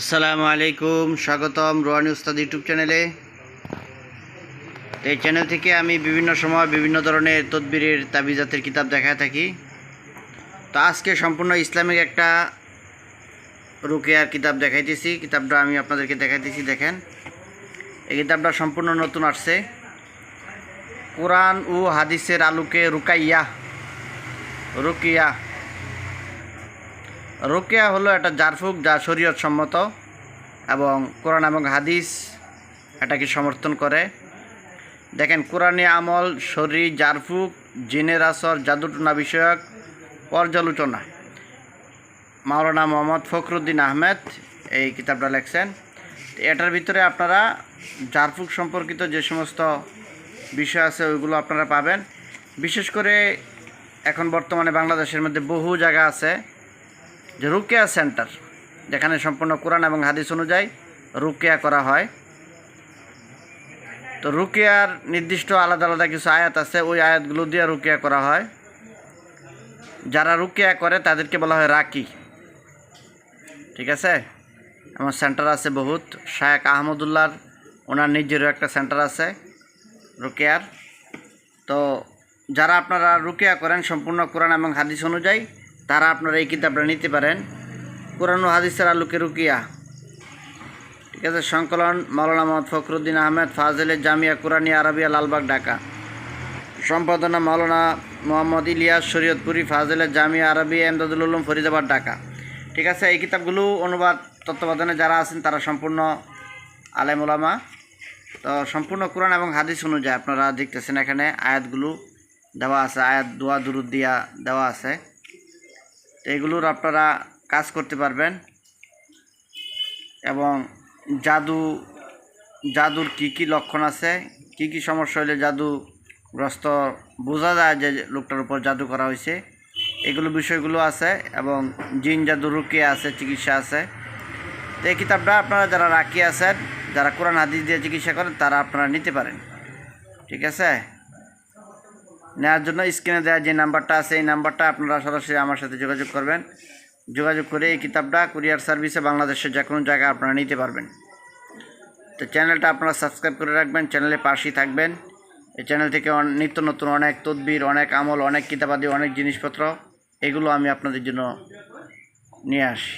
আসসালামু আলাইকুম, স্বাগতম রোহানি উস্তাদ ইউটিউব চ্যানেলে। এই চ্যানেল থেকে আমি বিভিন্ন সময় বিভিন্ন ধরনের তদবিরের তাবিজাতের কিতাব দেখায় থাকি। তো আজকে সম্পূর্ণ ইসলামিক একটা রুকেয়ার কিতাব দেখাইতেছি। কিতাবটা আমি আপনাদেরকে দেখাইতেছি, দেখেন। এই কিতাবটা সম্পূর্ণ নতুন আসছে। কোরআন ও হাদিসের আলোকে রুকাইয়া, রুকিয়া রোকেয়া হলো একটা জারফুক যা শরীয়ত সম্মত এবং কোরআন এবং হাদিস এটাকে সমর্থন করে। দেখেন, কোরআনে আমল, শরীর, জারফুক, জিনের আসর, জাদুটনা বিষয়ক, পর্যালোচনা। মাওলানা মোহাম্মদ ফখরুদ্দিন আহমেদ এই কিতাবটা লেখছেন। এটার ভিতরে আপনারা জারফুক সম্পর্কিত যে সমস্ত বিষয় আছে, ওইগুলো আপনারা পাবেন। বিশেষ করে এখন বর্তমানে বাংলাদেশের মধ্যে বহু জায়গা আছে যে রুকেয়া সেন্টার, যেখানে সম্পূর্ণ কোরআন এবং হাদিস অনুযায়ী রুকেয়া করা হয়। তো রুকেয়ার নির্দিষ্ট আলাদা আলাদা কিছু আয়াত আছে, ওই আয়াতগুলো দিয়ে রুকেয়া করা হয়। যারা রুকেয়া করে, তাদেরকে বলা হয় রাকি। ঠিক আছে? আমার সেন্টার আছে বহুত। শায়েক আহমদুল্লাহর, ওনার নিজেরও একটা সেন্টার আছে রুকেয়ার। তো যারা আপনারা রুকেয়া করেন, সম্পূর্ণ কোরআন এবং হাদিস অনুযায়ী তারা আপনারা এই কিতাবটা নিতে পারেন। কোরআন হাদিসের আলোকে রুকিয়া। ঠিক আছে, সংকলন মাওলানা মোহাম্মদ ফখরুদ্দিন আহমেদ ফাজেলের জামিয়া কোরআনী আরবিয়া লালবাগ, ঢাকা। সম্পাদনা মৌলানা মোহাম্মদ ইলিয়াস শরীয়তপুরি ফাজেলের জামিয়া আরবি, এমদাদুল উলুম, ফরিদাবাদ, ঢাকা। ঠিক আছে, এই কিতাবগুলো অনুবাদ, তত্ত্বাবধানে যারা আছেন তারা সম্পূর্ণ আলেম ওলামা তো সম্পূর্ণ কোরআন এবং হাদিস অনুযায়ী আপনারা দেখতেছেন এখানে আয়াতগুলো দেওয়া আছে, আয়াত দোয়া, দুরুদ দিয়া দেওয়া আছে। এগুলোর আপনারা কাজ করতে পারবেন। এবং জাদু, জাদুর কি কি লক্ষণ আছে, কি কি সমস্যা হলে জাদুগ্রস্ত বোঝা যায় যে লোকটার উপর জাদু করা হয়েছে এগুলো বিষয়গুলো আছে এবং জিন জাদু রুকিয়ে আছে, চিকিৎসা আছে। তো এই কিতাবটা আপনারা যারা রাখি আছেন, যারা কোরআন হাদিস দিয়ে চিকিৎসা করেন, তারা আপনারা নিতে পারেন। ঠিক আছে? নেওয়ার জন্য স্ক্রিনে দেওয়া যে নাম্বারটা আছে, এই নাম্বারটা আপনারা সরাসরি আমার সাথে যোগাযোগ করবেন। যোগাযোগ করে এই কিতাবটা কুরিয়ার সার্ভিসে বাংলাদেশের যে কোনো জায়গায় আপনারা নিতে পারবেন। তো চ্যানেলটা আপনারা সাবস্ক্রাইব করে রাখবেন চ্যানেলে পাশেই থাকবেন। এই চ্যানেল থেকে নিত্য নতুন অনেক তদবির, অনেক আমল, অনেক কিতাবাদি, অনেক জিনিসপত্র, এগুলো আমি আপনাদের জন্য নিয়ে আসি।